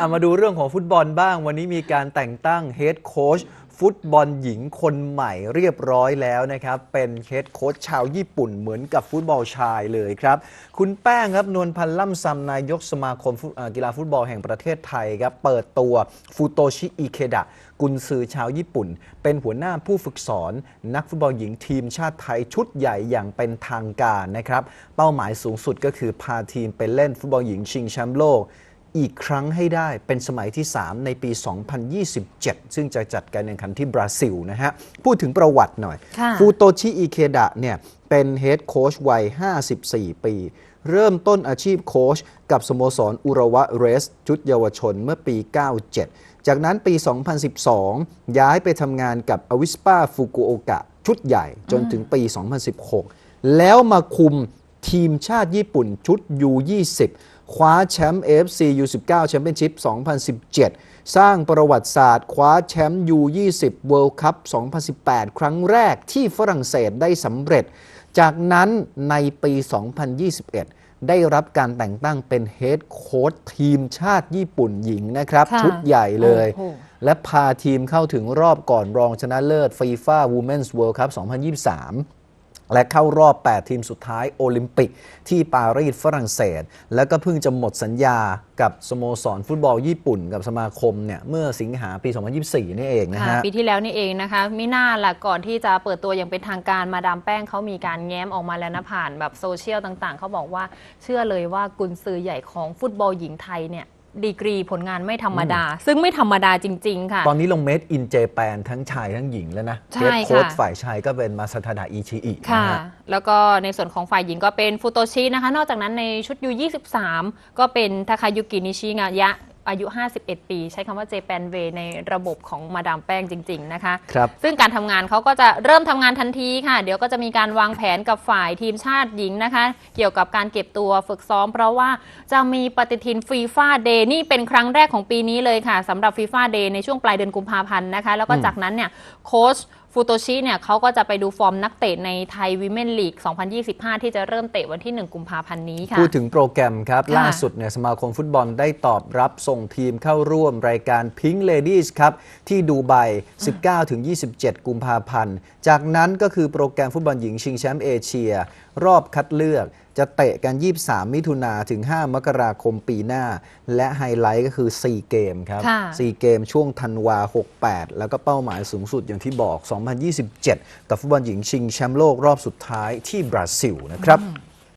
อะมาดูเรื่องของฟุตบอลบ้าง วันนี้มีการแต่งตั้งเฮดโค้ชฟุตบอลหญิงคนใหม่เรียบร้อยแล้วนะครับ เป็นเฮดโค้ชชาวญี่ปุ่นเหมือนกับฟุตบอลชายเลยครับ คุณแป้งครับนวลพันธ์ล่ำซำนายกสมาคมกีฬาฟุตบอลแห่งประเทศไทยครับ เปิดตัวฟูโตชิอิเคดะกุนซือชาวญี่ปุ่น เป็นหัวหน้าผู้ฝึกสอน นักฟุตบอลหญิงทีมชาติไทยชุดใหญ่อย่างเป็นทางการนะครับ เป้าหมายสูงสุดก็คือพาทีมไปเล่นฟุตบอลหญิงชิงแชมป์โลก อีกครั้งให้ได้เป็นสมัยที่ 3 ในปี 2027 ซึ่งจะจัดการแข่งขันที่บราซิลนะฮะ พูดถึงประวัติหน่อยค่ะฟูโตชิอิเคดะเนี่ยเป็นเฮดโค้ชวัย 54 ปี เริ่มต้นอาชีพโค้ชกับสโมสรอุระวะเรส ชุดเยาวชนเมื่อปี 97 จากนั้นปี 2012 ย้ายไปทำงานกับอวิสปาฟุกุโอกะชุดใหญ่จนถึงปี 2016 แล้วมาคุมทีมชาติญี่ปุ่นชุด U20 คว้าแชมป์ AFC U19 แชมเปี้ยนชิพ2017 สร้างประวัติศาสตร์ คว้าแชมป์ U20 World Cup 2018 ครั้งแรกที่ฝรั่งเศสได้สำเร็จ จากนั้นในปี 2021 ได้รับการแต่งตั้งเป็นเฮดโค้ชทีมชาติญี่ปุ่นหญิงนะครับ ค่ะชุดใหญ่เลย โอ้โห และพาทีมเข้าถึงรอบก่อนรองชนะเลิศฟีฟ่า Women's World Cup 2023 และเข้ารอบ 8 ทีมสุดท้ายโอลิมปิก ที่ปารีสฝรั่งเศส แล้วก็เพิ่งจะหมดสัญญากับสโมสรฟุตบอลญี่ปุ่น กับสมาคมเนี่ยเมื่อสิงหาปี 2024 นี่เองนะค่ะฮะปีที่แล้วนี่เองนะคะมิน่าล่ะก่อนที่จะเปิดตัวอย่างเป็นทางการมาดามแป้งเขามีการแง้มออกมาแล้วนะผ่านแบบโซเชียลต่างๆ เขาบอกว่าเชื่อเลยว่ากุนซือใหญ่ของฟุตบอลหญิงไทยเนี่ย ดีกรีผลงานไม่ธรรมดา ซึ่งไม่ธรรมดาจริง ๆ ค่ะ ตอนนี้ลงเมดอินเจแปนทั้งชายทั้งหญิงแล้วนะใช่เฮดโค้ชค่ะฝ่ายชายก็เป็นมาซาทาดะอิชิอินะค่ะ ฮะ แล้วก็ในส่วนของฝ่ายหญิงก็เป็นฟูโตชินะคะ นอกจากนั้นในชุดยู23ก็เป็นทาคายุกินิชิงายะ อายุ 51 ปี ใช้คำว่าเจแปนเวในระบบของมาดามแป้งจริง ๆ นะคะ ครับซึ่งการทำงานเขาก็จะเริ่มทำงานทันทีค่ะ เดี๋ยวก็จะมีการวางแผนกับฝ่ายทีมชาติหญิงนะคะ เกี่ยวกับการเก็บตัวฝึกซ้อม เพราะว่าจะมีปฏิทินฟีฟ่าเดย์นี่เป็นครั้งแรกของปีนี้เลยค่ะสำหรับฟีฟ่าเดย์ในช่วงปลายเดือนกุมภาพันธ์นะคะ แล้วก็จากนั้นเนี่ยโค้ช ฟูโตชิเนี่ยเขาก็จะไปดูฟอร์มนักเตะในไทยวิเมนลีก 2025 ที่จะเริ่มเตะวันที่ 1 กุมภาพันธ์นี้ค่ะ พูดถึงโปรแกรมครับค่ะล่าสุดเนี่ยสมาคมฟุตบอลได้ตอบรับส่งทีมเข้าร่วมรายการ Pink Ladies ครับ ที่ดูไบ 19-27 กุมภาพันธ์ จากนั้นก็คือโปรแกรมฟุตบอลหญิงชิงแชมป์เอเชีย รอบคัดเลือก จะเตะกัน 23 มิถุนาถึง 5 มกราคมปีหน้า และไฮไลท์ก็คือ 4 เกมครับค่ะ4เกมช่วงธันวา 68 แล้วก็เป้าหมายสูงสุดอย่างที่บอก 2027 กับฟุตบอลหญิงชิงแชมป์โลกรอบสุดท้ายที่บราซิลนะครับ